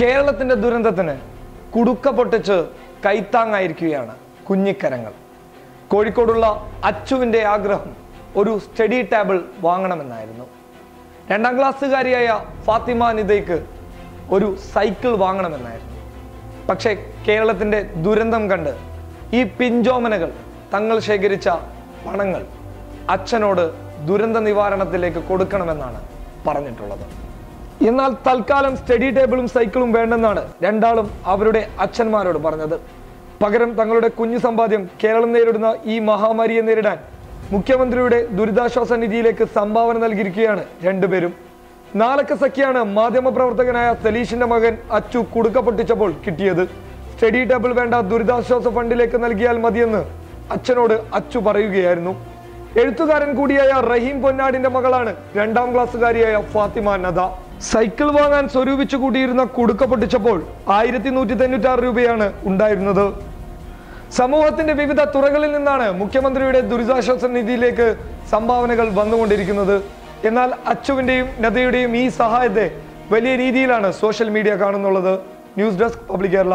കേരളത്തിന്റെ ദുരന്തത്തിന് കുടുക്ക പൊട്ടിച്ച് കൈത്താങ്ങായിരിക്കുകയാണ് കുഞ്ഞിക്കരങ്ങൾ. കോഴിക്കോടുള്ള അച്ചുവിന്റെ ആഗ്രഹം ഒരു സ്റ്റഡി ടേബിൾ വാങ്ങണമെന്നായിരുന്നു. രണ്ടാം ക്ലാസ്സുകാരിയായ ഫാത്തിമ നിതയ്ക്ക് ഒരു സൈക്കിൾ വാങ്ങണമെന്നായിരുന്നു. പക്ഷേ കേരളത്തിന്റെ ദുരന്തം കണ്ട് ഈ പിഞ്ചോമനകൾ തങ്ങൾ ശേഖരിച്ച പണങ്ങൾ അച്ഛനോട് ദുരന്ത നിവാരണത്തിലേക്ക് കൊടുക്കണമെന്നാണ് പറഞ്ഞിട്ടുള്ളത്. എന്നാൽ തൽക്കാലം സ്റ്റഡി ടേബിളും സൈക്കിളും വേണ്ടെന്നാണ് രണ്ടാളും അവരുടെ അച്ഛന്മാരോട് പറഞ്ഞത്. പകരം തങ്ങളുടെ കുഞ്ഞു സമ്പാദ്യം കേരളം നേരിടുന്ന ഈ മഹാമാരിയെ നേരിടാൻ മുഖ്യമന്ത്രിയുടെ ദുരിതാശ്വാസ നിധിയിലേക്ക് സംഭാവന നൽകിയിരിക്കുകയാണ് രണ്ടുപേരും. നാലക്ക സഖ്യാണ് മാധ്യമപ്രവർത്തകനായ സലീഷിന്റെ മകൻ അച്ചു കുടുക്ക പൊട്ടിച്ചപ്പോൾ കിട്ടിയത്. സ്റ്റഡി ടേബിൾ വേണ്ട ദുരിതാശ്വാസ ഫണ്ടിലേക്ക് നൽകിയാൽ മതിയെന്ന് അച്ഛനോട് അച്ചു പറയുകയായിരുന്നു. എഴുത്തുകാരൻ കൂടിയായ റഹീം പൊന്നാടിന്റെ മകളാണ് രണ്ടാം ക്ലാസ്സുകാരിയായ ഫാത്തിമ നദ. സൈക്കിൾ വാങ്ങാൻ സ്വരൂപിച്ചു കൂട്ടിയിരുന്ന കുടുക്ക പൊട്ടിച്ചപ്പോൾ ആയിരത്തി നൂറ്റി തൊണ്ണൂറ്റാറ് രൂപയാണ് ഉണ്ടായിരുന്നത്. സമൂഹത്തിന്റെ വിവിധ തുറകളിൽ നിന്നാണ് മുഖ്യമന്ത്രിയുടെ ദുരിതാശ്വാസ നിധിയിലേക്ക് സംഭാവനകൾ വന്നുകൊണ്ടിരിക്കുന്നത്. എന്നാൽ അച്ചുവിന്റെയും നദയുടെയും ഈ സഹായത്തെ വലിയ രീതിയിലാണ് social media കാണുന്നുള്ളത്. News desk public Kerala.